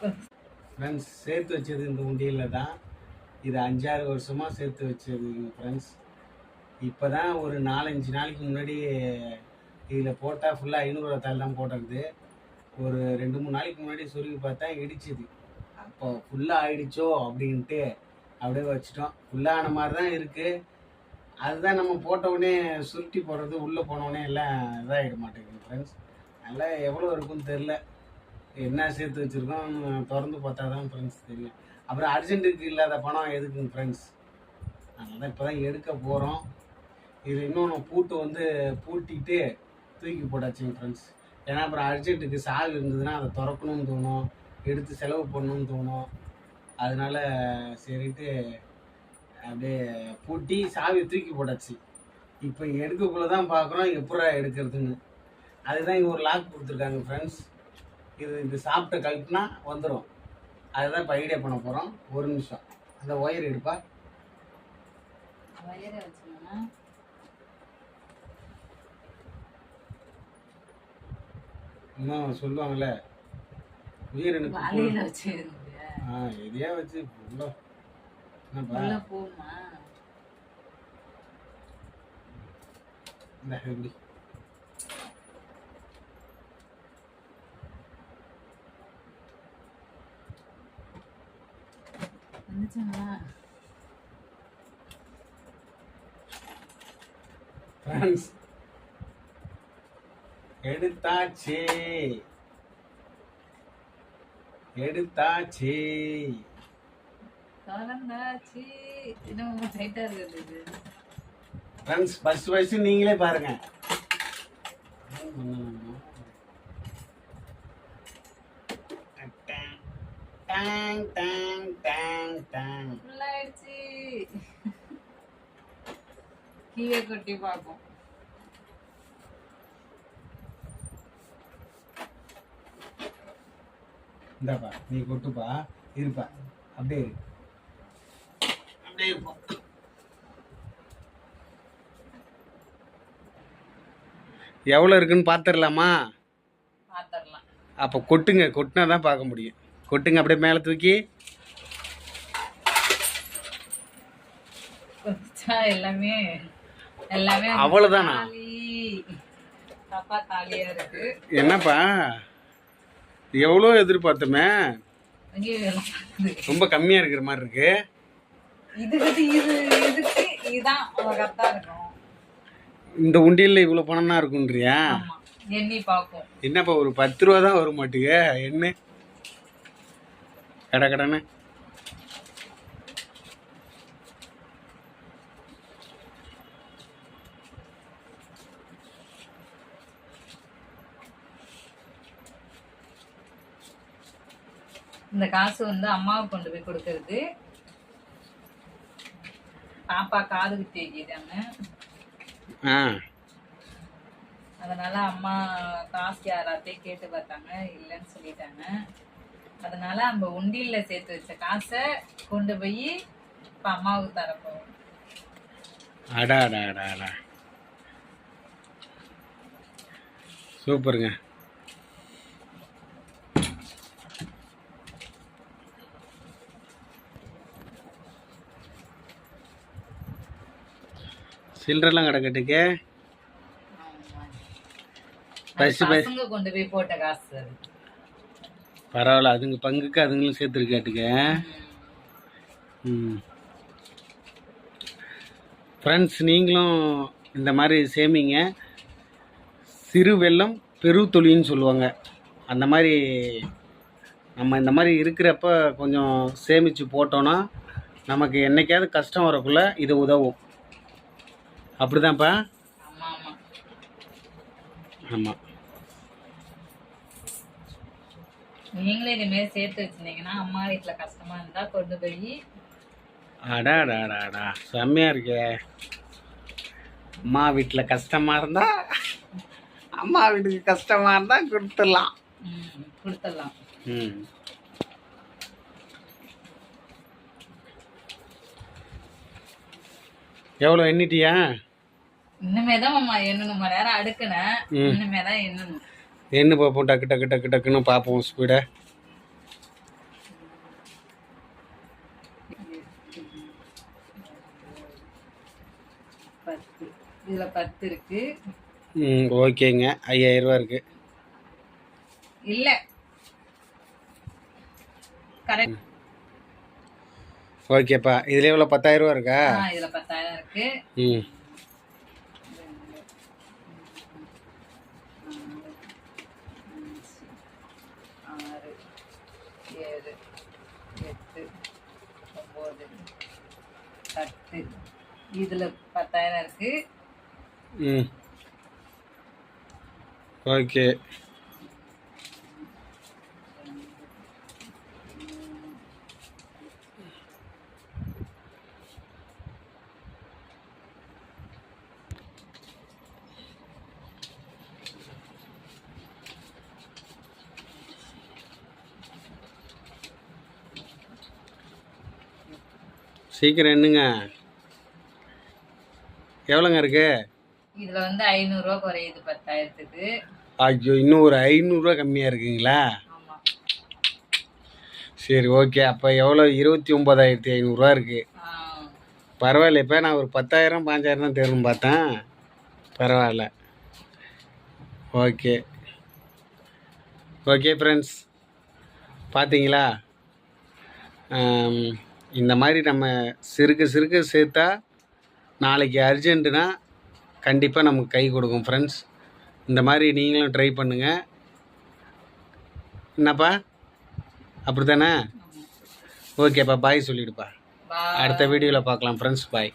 Friends சேர்த்து வச்சது இந்த உண்டியலில் தான். இது அஞ்சாறு வருஷமாக சேர்த்து வச்சது ஃப்ரெண்ட்ஸ் இப்போ தான் ஒரு நாலஞ்சு நாளைக்கு முன்னாடி இதில் போட்டால் ஃபுல்லாக ஐநூறுவா தாள் தான் போட்டிருக்குது. ஒரு ரெண்டு மூணு நாளைக்கு முன்னாடி சுருங்கி பார்த்தா இடிச்சுது. அப்போ ஃபுல்லாக ஆயிடுச்சோ அப்படின்ட்டு அப்படியே வச்சுட்டோம். ஃபுல்லான மாதிரி தான் இருக்குது அதுதான் நம்ம போட்டவுடனே சுருட்டி போடுறது உள்ளே போனவுடனே எல்லாம் இதாகிட மாட்டேங்குது ஃப்ரெண்ட்ஸ் நல்லா எவ்வளோ இருக்குன்னு தெரில என்ன சேர்த்து வச்சுருக்கோம் திறந்து பார்த்தா தான் ஃப்ரெண்ட்ஸ் தெரியும். அப்புறம் அர்ஜென்ட்டுக்கு இல்லாத பணம் எதுக்குங்க ஃப்ரெண்ட்ஸ் அதனால் தான் இப்போ தான் எடுக்க போகிறோம் இது இன்னொன்று பூட்டு வந்து பூட்டிட்டு தூக்கி போட்டாச்சுங்க ஃப்ரெண்ட்ஸ் ஏன்னா அப்புறம் அர்ஜென்ட்டுக்கு சாவி இருந்ததுன்னா அதை திறக்கணும்னு தோணும். எடுத்து செலவு பண்ணணும்னு தோணும். அதனால சரின்ட்டு அப்படியே பூட்டி சாவி தூக்கி போட்டாச்சு. இப்போ எடுக்கக்குள்ளே தான் பார்க்குறோம் எப்படா எடுக்கிறதுன்னு. அதுதான் இங்கே ஒரு லாக் கொடுத்துருக்காங்க ஃப்ரெண்ட்ஸ் இது இது சாப்பிட்ட கழட்டினா வந்துடும் அதுதான் இப்போ ஐடியா பண்ண போகிறோம் ஒரு நிமிஷம். அந்த ஒயர் எடுப்பா. வச்சோம்னா இன்னும் சொல்லுவாங்கல்ல வச்சு ஆ எதையா வச்சு என்னப்பா இந்த எப்படி வந்துச்சுங்களா ஃப்ரெண்ட்ஸ் எடுத்தாச்சு. எடுத்தாச்சு. கலந்தாச்சு. இன்னும் டைட்டா இருக்குது ஃப்ரெண்ட்ஸ் ஃபர்ஸ்ட் ஃபர்ஸ்ட் நீங்களே பாருங்க. Tank tank tank tank full ஆயிடுச்சு கீழே கொட்டி பார்ப்போம் இந்தாப்பா நீ கொட்டுப்பா இருப்பா அப்படியே இரு அப்படியே இருப்போம் எவ்வளோ இருக்குன்னு பார்த்துடலாமா பார்த்துடலாம் அப்போ கொட்டுங்க கொட்டினா தான் பார்க்க முடியும். கொட்டுங்க அப்படியே மேலே தூக்கி. எல்லாமே எல்லாமே இருக்கு. என்னப்பா? எவ்வளோ எதிர்பார்த்தோமே? ரொம்ப கம்மியாக இருக்கிற மாதிரி இருக்கு. இந்த உண்டியலில் இவ்வளோ பணம் தான் இருக்குன்றியா என்னப்பா ஒரு பத்து ரூபா தான் வர மாட்டேங்க என்ன? கடை கடனை இந்த காசு வந்து அம்மாவுக்கு கொண்டு போய் கொடுக்கறது. பாப்பா காதுக்கு தேய்க்கிட்டாங்க ஆ. அதனால அம்மா காசு யாராத்தையும் கேட்டு பார்த்தாங்க இல்லைன்னு சொல்லிட்டாங்க. அதனால நம்ம உண்டியல்ல சேர்த்து வச்ச காசை கொண்டு போய் இப்ப அம்மாவுக்கு தரப்போம் அடா சூப்பருங்க. சில்லறெல்லாம் கிடக்கட்டுக்கு. பசங்க கொண்டு போய் போட்ட காசு பரவாயில்ல அதுங்க பங்குக்கு அதுங்களும் சேர்த்துருக்காட்டுக்க. ம். ஃப்ரெண்ட்ஸ் நீங்களும் இந்த மாதிரி சேமிங்க. சிறு வெள்ளம் பெரு தொழின்னு சொல்லுவாங்க. அந்த மாதிரி நம்ம இந்த மாதிரி இருக்கிறப்ப கொஞ்சம் சேமித்து போட்டோன்னா நமக்கு என்னைக்காவது கஷ்டம் வரக்குள்ள இது உதவும். அப்படிதான்ப்பா? ஆமா ஆமா. ஆமாம் நீங்களே இனிமேல் சேர்த்து வச்சிருந்தீங்கன்னா அம்மா வீட்டுல கஷ்டமா இருந்தா கொண்டு போய் அடா அடா அடா அடா. செம்மையாக இருக்கே. அம்மா வீட்டில் கஷ்டமாக இருந்தா அம்மா வீட்டுக்கு கஷ்டமாக இருந்தால் கொடுத்துடலாம். கொடுத்துடலாம். ம். எவ்வளோ எண்ணிட்டியா? இன்னுமே தான் மாமா எண்ணணும். மணி நேரம் அடுக்குனேன். இன்னுமே தான் எண்ணணும். என்ன பார்ப்போம்? டக்கு டக்கு டக்கு டக்குன்னு பார்ப்போம் ஸ்பீடை இருக்கு. ம் ஓகேங்க. ஐயாயிரம் ரூபா ஓகேப்பா. இதில் எவ்வளோ பத்தாயிரம் ரூபா இருக்கா? இருக்கு. ம். பத்து இதுல பத்தாயிரம் இருக்கு. ம். ஓகே. சீக்கிரம் என்னங்க எவ்வளோங்க இருக்கு? இதுல வந்து ஐநூறுரூவா குறையுது பத்தாயிரத்துக்கு. ஐயோ இன்னும் ஒரு ஐநூறுரூவா கம்மியாக இருக்குங்களா? சரி ஓகே. அப்போ எவ்வளோ? இருபத்தி ஒம்பதாயிரத்தி ஐநூறுரூவா இருக்குது பரவாயில்ல. இப்போ நான் ஒரு பத்தாயிரம் பாஞ்சாயிரம் தான் தேர்ந்து பார்த்தேன். பரவாயில்ல. ஓகே. ஓகே ஃப்ரெண்ட்ஸ் பார்த்தீங்களா? இந்த மாதிரி நம்ம சிறுக சிறுக சேர்த்தா நாளைக்கு அர்ஜென்ட்டுனா கண்டிப்பாக நமக்கு கை கொடுக்கும் ஃப்ரெண்ட்ஸ் இந்த மாதிரி நீங்களும் ட்ரை பண்ணுங்கள் என்னப்பா? அப்படி தானே. ஓகேப்பா பாய் சொல்லிடுப்பா. Bye. அடுத்த வீடியோவில் பார்க்கலாம் ஃப்ரெண்ட்ஸ் பாய்